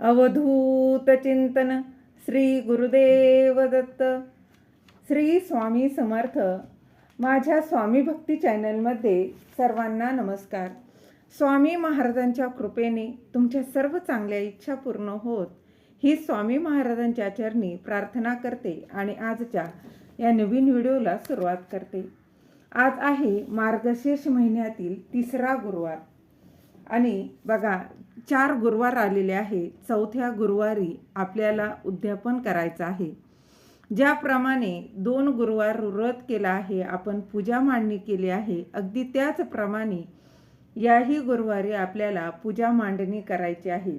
अवधूत चिंतन श्री गुरुदेव दत्त. श्री स्वामी समर्थ. माझ्या स्वामी भक्ती चॅनलमध्ये सर्वांना नमस्कार. स्वामी महाराजांच्या कृपेने तुमच्या सर्व चांगल्या इच्छा पूर्ण होत ही स्वामी महाराजांच्या चरणी प्रार्थना करते आणि आजच्या या नवीन व्हिडिओला सुरुवात करते. आज आहे मार्गशीर्ष महिन्यातील तिसरा गुरुवार. आणि बघा चार गुरुवार आलेले आहे. चौथ्या गुरुवारी आपल्याला उद्यापन करायचं आहे. ज्याप्रमाणे दोन गुरुवार व्रत केला आहे आपण पूजा मांडणी केली आहे अगदी त्याचप्रमाणे याही गुरुवारी आपल्याला पूजा मांडणी करायची आहे.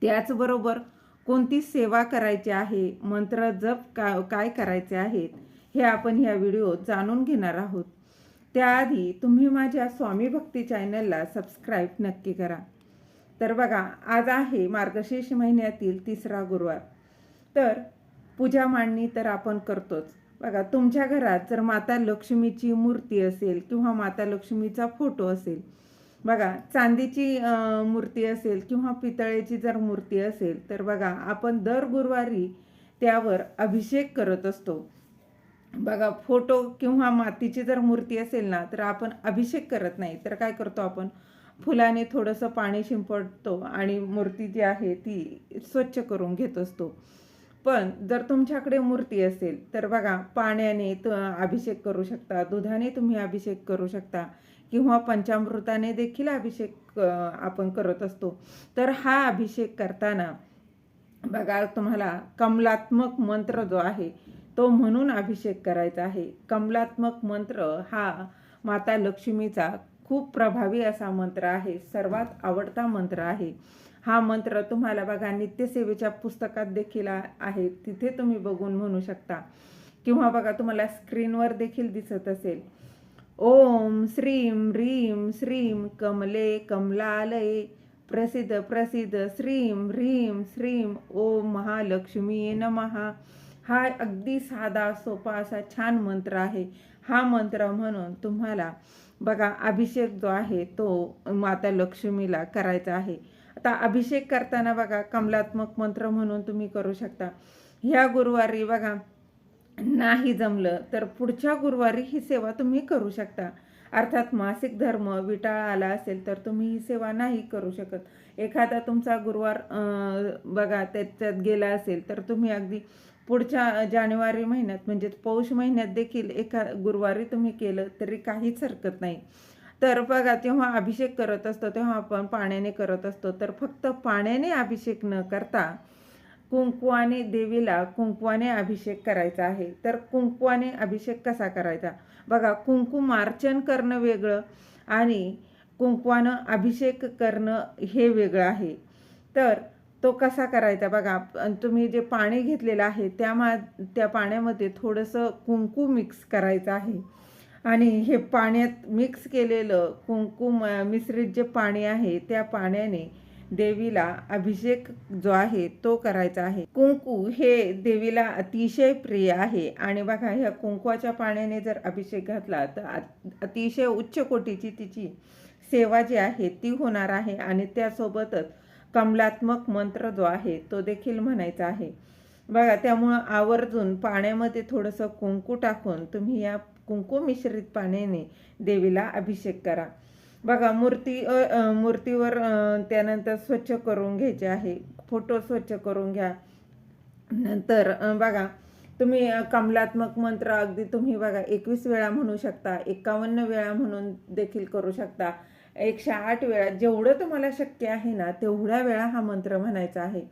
त्याचबरोबर कोणती सेवा करायची आहे मंत्र जप का काय करायचे आहेत हे आपण ह्या व्हिडिओत जाणून घेणार आहोत. त्याआधी तुम्ही माझ्या स्वामी भक्ती चॅनलला सबस्क्राईब नक्की करा. तर बघा आज आहे मार्गशीर्ष महिन्यातील तिसरा गुरुवार. तर पूजा मांडणी तर आपण करतोच. बघा तुमच्या घरात जर माता लक्ष्मीची मूर्ती असेल किंवा माता लक्ष्मीचा फोटो असेल बघा चांदीची मूर्ती असेल किंवा पितळेची जर मूर्ती असेल तर बघा आपण दर गुरुवारी त्यावर अभिषेक करत असतो. बघा फोटो किंवा मातीची जर मूर्ती असेल ना तर आपण अभिषेक करत नाही. तर काय करतो आपण? फुलाने थोडंसं पाणी शिंपडतो आणि मूर्ती जी आहे ती स्वच्छ करून घेत असतो पण जर तुमच्याकडे मूर्ती असेल तर बघा पाण्याने त अभिषेक करू शकता दुधाने तुम्ही अभिषेक करू शकता किंवा पंचामृताने देखील अभिषेक आपण करत असतो. तर हा अभिषेक करताना बघा तुम्हाला कमलात्मक मंत्र जो आहे तो म्हणून अभिषेक करायचा आहे. कमलात्मक मंत्र हा माता लक्ष्मीचा खूप प्रभावी असा मंत्र आहे. सर्वात आवडता मंत्र आहे. हा मंत्र तुम्हाला बघा नित्यसेवेच्या पुस्तकात देखील आहे. तिथे तुम्ही बघून म्हणू शकता. किंवा बघा तुम्हाला स्क्रीनवर देखील दिसत असेल. ओम श्रीम ह्रीम श्रीम कमले कमलालये प्रसिद्ध प्रसिद्ध श्रीम ह्रीम श्रीम ओम महालक्ष्मी नमहा हा अगदी साधा सोपा असा छान मंत्र आहे. हा मंत्र म्हणून तुम्हाला बघा अभिषेक जो आहे तो माता लक्ष्मीला करायचा आहे. आता अभिषेक करताना बघा कमलात्मक मंत्र म्हणून तुम्ही करू शकता. ह्या गुरुवारी बघा नाही जमलं तर पुढच्या गुरुवारी ही सेवा तुम्ही करू शकता. अर्थात मासिक धर्म विटाळा आला असेल तर तुम्ही ही सेवा नाही करू शकत. एखादा तुमचा गुरुवार बघा त्याच्यात गेला असेल तर तुम्ही अगदी पुढच्या जानेवारी महिन्यात म्हणजे पौष महिन्यात देखील एका गुरुवारी तुम्ही केलं तरी काहीच हरकत नाही. तर बघा जेव्हा अभिषेक करत असतो तेव्हा आपण पाण्याने करत असतो. तर फक्त पाण्याने अभिषेक न करता कुंकवाने देवीला कुंकवाने अभिषेक करायचा आहे. तर कुंकवाने अभिषेक कसा करायचा? बघा कुंकुमार्चन करणं वेगळं आणि कुंकवानं अभिषेक करणं हे वेगळं आहे. तर तो कसा करायचा? बघा तुम्ही जे पाणी घेतलेलं आहे त्या मा त्या पाण्यामध्ये थोडंसं कुंकू मिक्स करायचं आहे. आणि हे पाण्यात मिक्स केलेलं कुंकुम म मिश्रित जे पाणी आहे त्या पाण्याने देवीला अभिषेक जो आहे तो करायचा आहे. कुंकू हे देवीला अतिशय प्रिय आहे. आणि बघा ह्या कुंकवाच्या पाण्याने जर अभिषेक घातला तर अतिशय उच्च कोटीची तिची सेवा जी आहे ती होणार आहे. आणि त्यासोबतच कमलात्मक मंत्र जो आहे तो देखील म्हणायचा आहे. बघा त्यामुळं आवर्जून पाण्यामध्ये थोडंसं कुंकू टाकून तुम्ही या कुंकू मिश्रित पाण्याने देवीला अभिषेक करा. बघा मूर्ती मूर्तीवर त्यानंतर स्वच्छ करून घ्यायचे आहे. फोटो स्वच्छ करून घ्या. नंतर बघा तुम्ही कमलात्मक मंत्र अगदी तुम्ही बघा एकवीस वेळा म्हणू शकता एकावन्न वेळा म्हणून देखील करू शकता. एकशे आठ वेळा जेवढं तुम्हाला शक्य आहे ना तेवढ्या वेळा हा मंत्र म्हणायचा आहे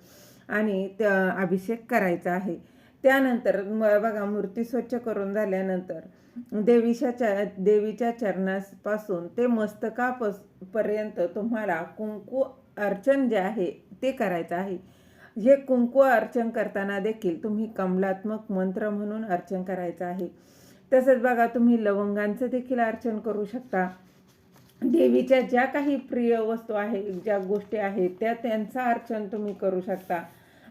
आणि त्या अभिषेक करायचा आहे. त्यानंतर बघा मूर्ती स्वच्छ करून झाल्यानंतर देवीच्या च देवीच्या चरणापासून ते मस्तकापस पर्यंत तुम्हाला कुंकू अर्चन जे आहे ते करायचं आहे. हे कुंकू अर्चन करताना देखील तुम्ही कमलात्मक मंत्र म्हणून अर्चन करायचं आहे. तसंच बघा तुम्ही लवंगांचं देखील अर्चन करू शकता. देवीच्या ज्या काही प्रिय वस्तू आहे ज्या गोष्टी आहेत त्या त्यांचं अर्चन तुम्ही करू शकता.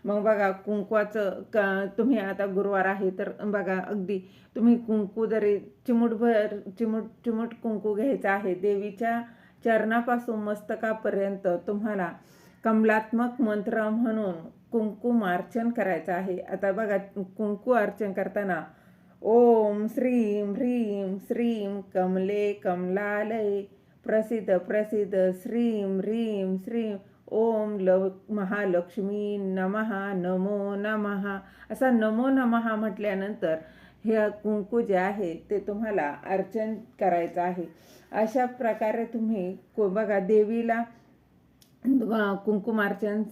मग बघा कुंकवाचं क तुम्ही आता गुरुवार आहे तर बघा अगदी तुम्ही कुंकू जरी चिमूटभर चिमूट चिमूट कुंकू घ्यायचं आहे देवीच्या चरणापासून मस्तकापर्यंत तुम्हाला कमलात्मक मंत्र म्हणून कुंकुमार्चन करायचं आहे. आता बघा कुंकू अर्चन करताना ओम श्रीम ह्रीम श्रीम कमले कमलालय प्रसिद्ध प्रसिद्ध श्रीम ह्रीम श्रीम ओम लव महालक्ष्मी नमहा नमो नमहा असा नमो नमहा म्हटल्यानंतर हे कुंकू जे आहे ते तुम्हाला अर्चन करायचं आहे. अशा प्रकारे तुम्ही को बघा देवीला कुंकुमार्चन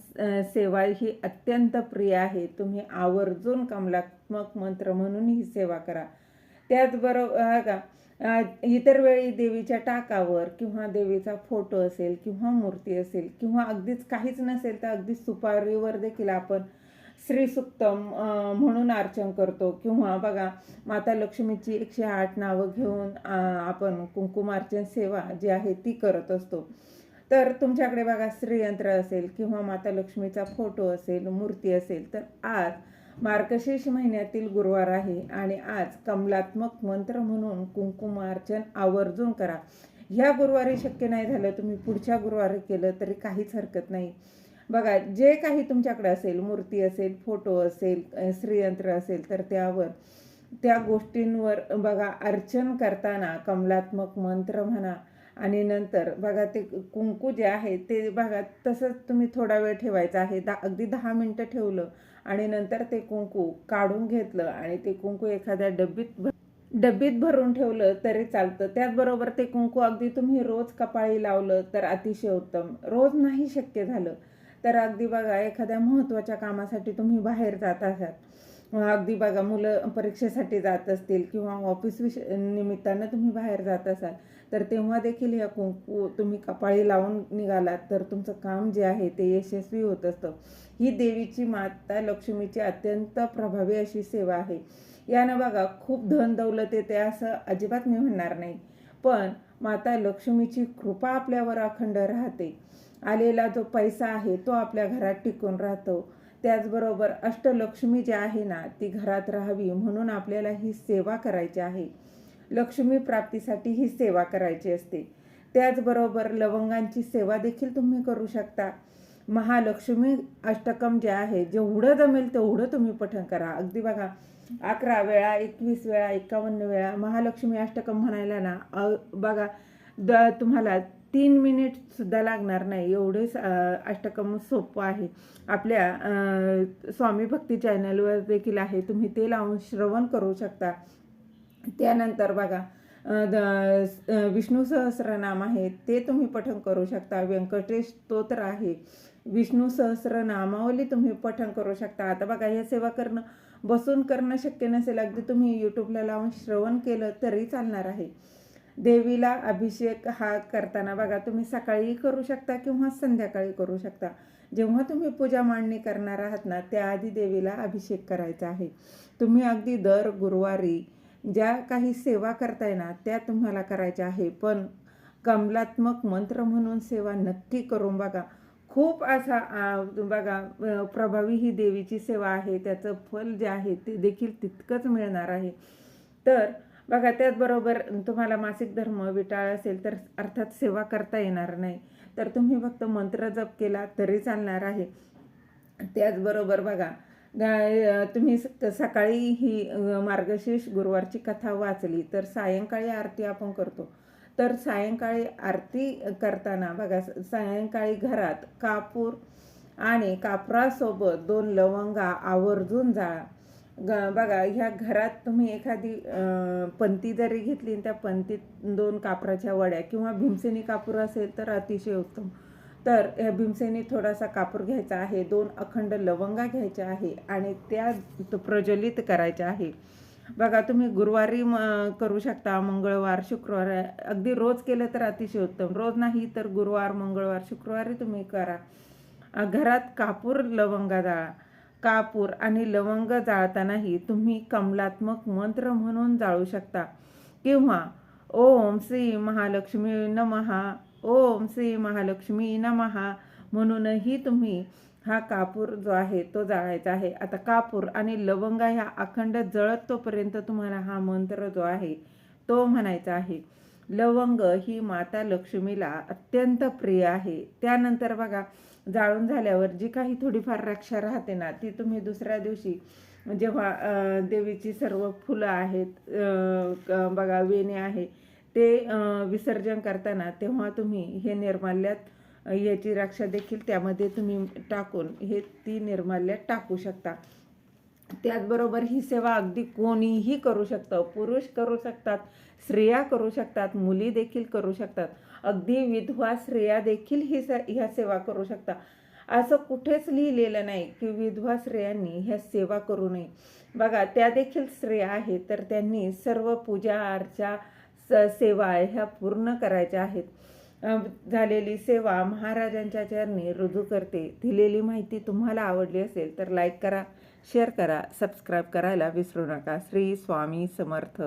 सेवा ही अत्यंत प्रिय आहे. तुम्ही आवर्जून कमलात्मक मंत्र म्हणून ही सेवा करा. त्याचबरोबर का इतर वेळी देवीच्या टाकावर किंवा देवीचा फोटो असेल किंवा मूर्ती असेल किंवा अगदीच काहीच नसेल तर अगदी सुपारीवर देखील आपण श्रीसुक्तम म्हणून अर्चन करतो. किंवा बघा माता लक्ष्मीची एकशे आठ नावं घेऊन आपण कुंकुमार्चन सेवा जी आहे ती करत असतो. तर तुमच्याकडे बघा श्रीयंत्र असेल किंवा माता लक्ष्मीचा फोटो असेल मूर्ती असेल तर आज मार्गशीर्ष महिन्यातील गुरुवार आहे आणि आज कमलात्मक मंत्र म्हणून कुंकुमार्चन आवर्जून करा. ह्या गुरुवारी शक्य नाही झालं तुम्ही पुढच्या गुरुवारी केलं तरी काहीच हरकत नाही. बघा जे काही तुमच्याकडे असेल मूर्ती असेल फोटो असेल श्रीयंत्र असेल तर त्यावर त्या गोष्टींवर बघा अर्चन करताना कमलात्मक मंत्र म्हणा आणि नंतर बघा ते कुंकू जे आहे ते बघा तसंच तुम्ही थोडा वेळ ठेवायचा आहे. दा अगदी दहा मिनटं ठेवलं आणि नंतर ते कुंकू काढून घेतलं आणि ते कुंकू एखाद्या डब्बीत डब्बीत भरून ठेवलं तरी चालतं. त्याचबरोबर ते कुंकू अगदी तुम्ही रोज कपाळी लावलं तर अतिशय उत्तम. रोज नाही शक्य झालं तर अगदी बघा एखाद्या महत्त्वाच्या कामासाठी तुम्ही बाहेर जात असाल. अगदी बघा मुलं परीक्षेसाठी जात असतील किंवा ऑफिस विष निमित्तानं तुम्ही बाहेर जात असाल. तर तेव्हा देखील ह्या कुंकू तुम्ही कपाळी लावून निघालात. तर तुमचं काम जे आहे ते यशस्वी होत असतं. ही देवीची माता लक्ष्मीची अत्यंत प्रभावी अशी सेवा आहे. यानं बघा खूप धन दौलत येते असं अजिबात मी म्हणणार नाही. पण माता लक्ष्मीची कृपा आपल्यावर अखंड राहते. आलेला जो पैसा आहे तो आपल्या घरात टिकून राहतो. त्याचबरोबर अष्टलक्ष्मी जी आहे ना ती घरात राहावी म्हणून आपल्याला ही सेवा करायची आहे. लक्ष्मी प्राप्तीसाठी ही सेवा करायची असते. त्याचबरोबर लवंगांची सेवा देखील तुम्ही करू शकता. महालक्ष्मी अष्टकम जे आहे जेवढं जमेल तेवढं तुम्ही पठण करा. अगदी बघा अकरा वेळा एकवीस वेळा एकावन्न वेळा महालक्ष्मी अष्टकम म्हणायला ना बघा द तुम्हाला तीन मिनिटसुद्धा लागणार नाही. एवढेच अष्टकम सोपं आहे. आपल्या स्वामी भक्ती चॅनलवर देखील आहे. तुम्ही ते लावून श्रवण करू शकता. त्यानंतर बघा द- विष्णू सहस्रनाम आहे ते तुम्ही पठण करू शकता. व्यंकटेश स्तोत्र आहे. विष्णू सहस्र नामावली तुम्ही पठण करू शकता. आता बघा हे सेवा करणं बसून करणं शक्य नसेल. अगदी तुम्ही यूट्यूबला लावून श्रवण केलं तरी चालणार आहे. देवीला अभिषेक हा करताना बघा तुम्ही सकाळी करू शकता किंवा संध्याकाळी करू शकता. जेव्हा तुम्ही पूजा मांडणी करणार आहात ना त्याआधी देवीला अभिषेक करायचा आहे. तुम्ही अगदी दर गुरुवारी ज्या काही सेवा करताय ना त्या तुम्हाला करायच्या आहे. पण कमलात्मक मंत्र म्हणून सेवा नक्की करून बघा. खूप असा बघा प्रभावी ही देवीची सेवा आहे. त्याचं फल जे आहे ते देखील तितकंच मिळणार आहे. तर बघा त्याचबरोबर तुम्हाला मासिक धर्म विटाळ असेल तर अर्थात सेवा करता येणार नाही. तर तुम्ही फक्त मंत्र जप केला तरी चालणार आहे. त्याचबरोबर बघा तुम्ही स- सकाळी ही मार्गशीर्ष गुरुवारची कथा वाचली तर सायंकाळी आरती आपण करतो. तर सायंकाळी आरती करताना बघा स- सायंकाळी घरात कापूर आणि कापरासोबत दोन लवंगा आवर्जून जाळा. ग बघा ह्या घरात तुम्ही एखादी पंती जरी घेतली त्या पंतीत दोन कापराच्या वड्या किंवा भीमसेनी कापूर असेल तर अतिशय उत्तम. तर भीमसेने थोडासा कापूर घ्यायचा आहे दोन अखंड लवंगा घ्यायच्या आहे आणि त्या प्रज्वलित करायच्या आहे. बघा तुम्ही गुरुवारी म करू शकता मंगळवार शुक्रवार अगदी रोज केलं तर अतिशय उत्तम. रोज नाही तर गुरुवार मंगळवार शुक्रवारी तुम्ही करा. घरात कापूर लवंगा जाळा कापूर आणि लवंग जाळतानाही तुम्ही कमलात्मक मंत्र म्हणून जाळू शकता. किंवा ओम श्री महालक्ष्मी नमहा. ओम श्री महालक्ष्मी नमहा म्हणूनही तुम्ही हा कापूर जो आहे तो जाळायचा आहे. आता कापूर आणि लवंगा ह्या अखंड जळत तोपर्यंत तुम्हाला हा मंत्र जो आहे तो म्हणायचा आहे. लवंग ही माता लक्ष्मीला अत्यंत प्रिय आहे. त्यानंतर बघा जाळून झाल्यावर जी काही थोडीफार रक्षा राहते ना ती तुम्ही दुसऱ्या दिवशी जेव्हा देवीची सर्व फुलं आहेत बघा वेणे आहे ते विसर्जन करताना तेव्हा तुम्ही हे निर्माल्यात याची राक्षा देखील त्यामध्ये तुम्ही टाकून हे ती निर्माल्यात टाकू शकता. त्याचबरोबर ही सेवा अगदी कोणीही करू शकतं. पुरुष करू शकतात स्त्रिया करू शकतात मुली देखील करू शकतात. अगदी विधवा स्त्रिया देखील ही स ह्या सेवा करू शकतात असं कुठेच लिहिलेलं नाही की विधवा स्त्रियांनी ह्या सेवा करू नये. बघा त्या देखील स्त्रिया आहेत तर त्यांनी सर्व पूजा अर्चा स सेवा ह्या पूर्ण करायच्या आहेत. झालेली सेवा महाराजांच्या चरणी रुजू करते. दिलेली माहिती तुम्हाला आवडली असेल तर लाईक करा शेअर करा सबस्क्राईब करायला विसरू नका. श्री स्वामी समर्थ.